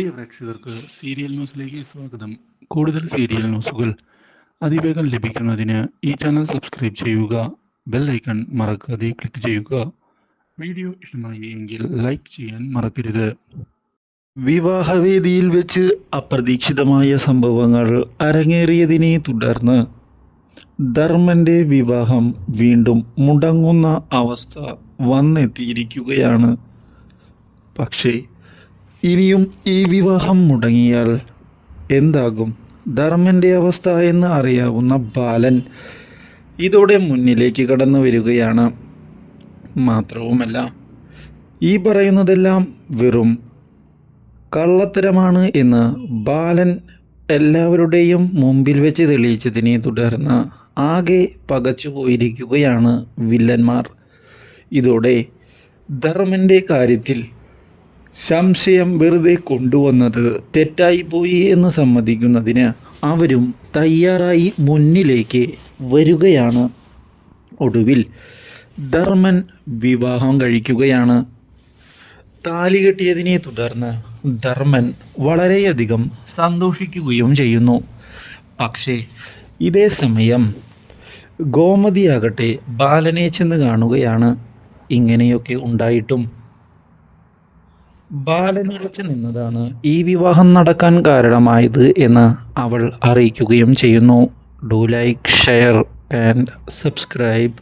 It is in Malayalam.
പ്രിയ പ്രേക്ഷകർക്ക് സീരിയൽ ന്യൂസിലേക്ക് സ്വാഗതം. കൂടുതൽ സീരിയൽ ന്യൂസുകൾ അതിവേഗം ലഭിക്കുന്നതിന് ഈ ചാനൽ സബ്സ്ക്രൈബ് ചെയ്യുക ബെൽ ഐക്കൺ മറക്കാതെ ക്ലിക്ക് ചെയ്യുക. വീഡിയോ ഇഷ്ടമായി എങ്കിൽ ലൈക്ക് ചെയ്യാൻ മറക്കരുത്. വിവാഹവേദിയിൽ വെച്ച് അപ്രതീക്ഷിതമായ സംഭവങ്ങൾ അരങ്ങേറിയതിനെ തുടർന്ന് ധർമ്മന്റെ വിവാഹം വീണ്ടും മുടങ്ങുന്ന അവസ്ഥ വന്നെത്തിയിരിക്കുകയാണ്. പക്ഷേ ഇനിയും ഈ വിവാഹം മുടങ്ങിയാൽ എന്താകും? ധർമ്മന്റെ അവസ്ഥ എന്ന് അറിയാവുന്ന ബാലൻ ഇതോടെ മുന്നിലേക്ക് കടന്നു വരികയാണ്. മാത്രവുമല്ല ഈ പറയുന്നതെല്ലാം വെറും കള്ളത്തരമാണ് എന്ന് ബാലൻ എല്ലാവരുടെയും മുമ്പിൽ വെച്ച് തെളിയിച്ചതിനെ തുടർന്ന് ആകെ പകച്ചു പോയിരിക്കുകയാണ് വില്ലന്മാർ. ഇതോടെ ധർമ്മന്റെ കാര്യത്തിൽ സംശയം വെറുതെ കൊണ്ടുവന്നത് തെറ്റായിപ്പോയി എന്ന് സമ്മതിക്കുന്നതിന് അവരും തയ്യാറായി മുന്നിലേക്ക് വരികയാണ്. ഒടുവിൽ ധർമ്മൻ വിവാഹം കഴിക്കുകയാണ്. താലി കെട്ടിയതിനെ തുടർന്ന് ധർമ്മൻ വളരെയധികം സന്തോഷിക്കുകയും ചെയ്യുന്നു. പക്ഷേ ഇതേ സമയം ഗോമതിയാകട്ടെ ബാലനെ ചെന്ന് കാണുകയാണ്. ഇങ്ങനെയൊക്കെ ഉണ്ടായിട്ടും ബാലനുറച്ചു നിന്നതാണ് ഈ വിവാഹം നടക്കാൻ കാരണമായത് എന്ന് അവൾ അറിയിക്കുകയും ചെയ്യുന്നു. Do like share and subscribe